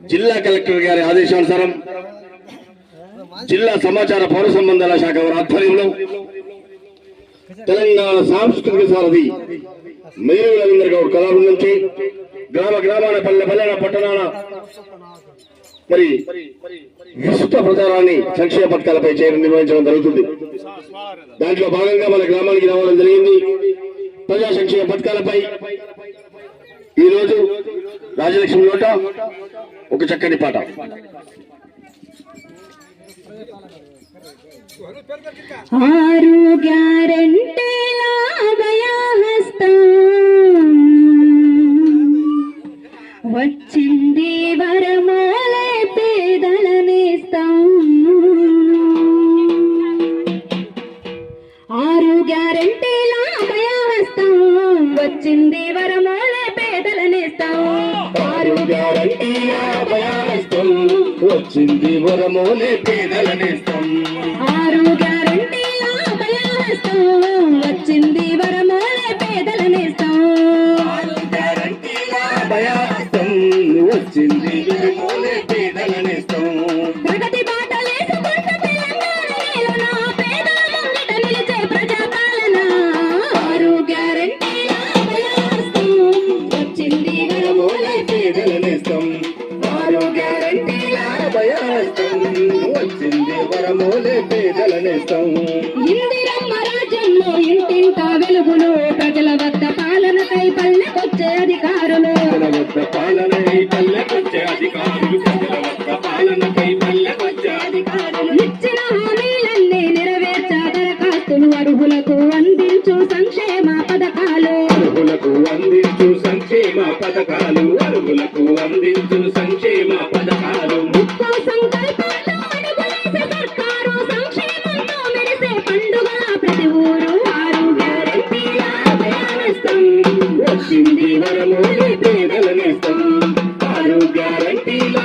జిల్లా కలెక్టర్ గారి ఆదేశానుసారం జిల్లా సమాచార పౌర సంబంధాల శాఖ వారి ఆధ్వర్యంలో తెలంగాణ సాంస్కృతిక సారథి మేరు రవీంద్ర గౌడ్ కళాబృందం నుంచి గ్రామ గ్రామాల పల్లె పల్లెల పట్టణాల మరి విస్తృత ప్రచారాన్ని సంక్షేమ పథకాలపై చేయడం నిర్వహించడం జరుగుతుంది. దాంట్లో భాగంగా మన గ్రామానికి రావడం జరిగింది. ప్రజా సంక్షేమ పథకాలపై ఈరోజు రాజలక్ష్మి నోట ఒక చక్కని పాట. ఆరు గ్యారంటీల వచ్చింది వరమోలే పేదలనేస్తాం. ఆరు గ్యారంటీల అభయహస్తం వచ్చింది వర ఆరు గ్యారంటీ భయానస్తం వచ్చింది వరమోలే పేదలనేస్తం ఆరు గ్యారంటీ అభయహస్తం వచ్చింది వరమోలే పేదలనేస్తాం గ్యారంటీల భయానస్తం వచ్చింది వరమోనే పేదలనేస్తం భయానస్తం వచ్చింది వరమోలే పేదలనేస్తం ఇందిరమ్మ రాజ్యంలో ఇంటింటా వెలుగులు ప్రజల వద్ద పాలనకై పల్లెకొచ్చే అధికారులు. ప్రజల వద్ద పాలనై పల్లెకొచ్చే అధికారులు ప్రజల వద్ద పాలనపై పల్లెకొచ్చే అధికారులు. ఇచ్చిన హామీలన్నీ నెరవేర్చా దరఖాస్తులు అర్హులకు అందించు సంక్షేమ పథకాలు. అర్హులకు అందించు సంక్షేమ పథకాలు అర్హులకు అందించు పండుగ ప్రతి వచ్చింది వరమోలే పేదలనేస్తం ఆరు గ్యారంటీల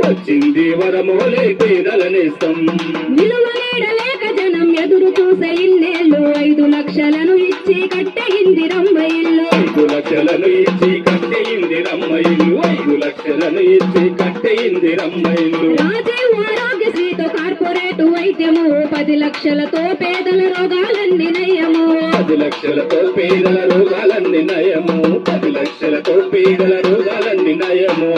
వచ్చింది నీడలేక జనం ఎదురు చూసే ఐదు లక్షలను ఇచ్చి కట్టయింది రమ్మ ఇల్లు ఐదు లక్షలను ఇచ్చి లక్షలను ఇచ్చి కట్టయింది రమ్మయిల్లు రాజీవ్ ఆరోగ్యశ్రీతో కార్పొరేటు వైద్యము. పది లక్షలతో పేదల రోగాలన్నీ నయ్యము పది లక్షలతో పేదల రోగాలన్నీ నయము. పది లక్షలతో పేదల రోగాలన్నీ నయము.